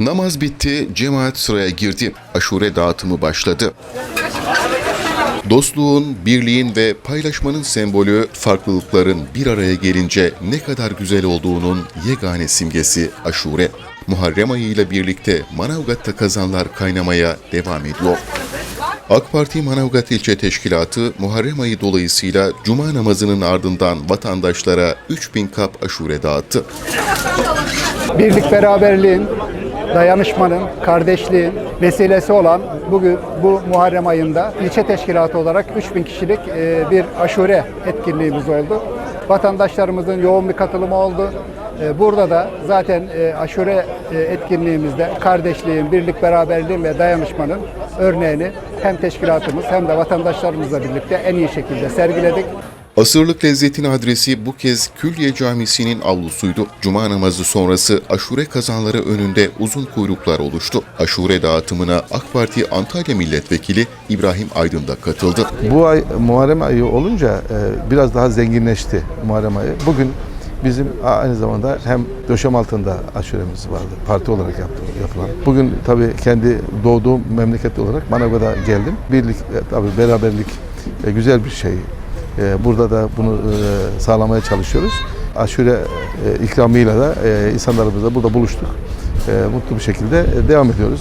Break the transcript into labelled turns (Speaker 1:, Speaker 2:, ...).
Speaker 1: Namaz bitti, cemaat sıraya girdi. Aşure dağıtımı başladı. Dostluğun, birliğin ve paylaşmanın sembolü farklılıkların bir araya gelince ne kadar güzel olduğunun yegane simgesi aşure. Muharrem ayı ile birlikte Manavgat'ta kazanlar kaynamaya devam ediyor. AK Parti Manavgat İlçe Teşkilatı Muharrem ayı dolayısıyla Cuma namazının ardından vatandaşlara 3000 kap aşure dağıttı.
Speaker 2: birlik beraberliğin, dayanışmanın, kardeşliğin vesilesi olan bugün bu Muharrem ayında ilçe teşkilatı olarak 3000 kişilik e, bir aşure etkinliğimiz oldu. Vatandaşlarımızın yoğun bir katılımı oldu. E, Burada da zaten e, aşure e, etkinliğimizde kardeşliğin, birlik beraberliğin ve dayanışmanın örneğini hem teşkilatımız hem de vatandaşlarımızla birlikte en iyi şekilde sergiledik.
Speaker 1: Asırlık lezzetin adresi bu kez Külliye Camisi'nin avlusuydu. Cuma namazı sonrası aşure kazanları önünde uzun kuyruklar oluştu. Aşure dağıtımına AK Parti Antalya Milletvekili İbrahim Aydın da katıldı.
Speaker 3: Bu ay Muharrem ayı olunca e, biraz daha zenginleşti Muharrem ayı. Bugün bizim aynı zamanda hem döşem altında aşuremiz vardı. Parti olarak yaptı, yapılan. Bugün tabii kendi doğduğum memleket olarak Manavgat'a geldim. Birlik, e, tabii beraberlik e, güzel bir şey. E, Burada da bunu e, sağlamaya çalışıyoruz. Aşure e, ikramıyla da insanlarımızla burada buluştuk. Mutlu bir şekilde devam ediyoruz.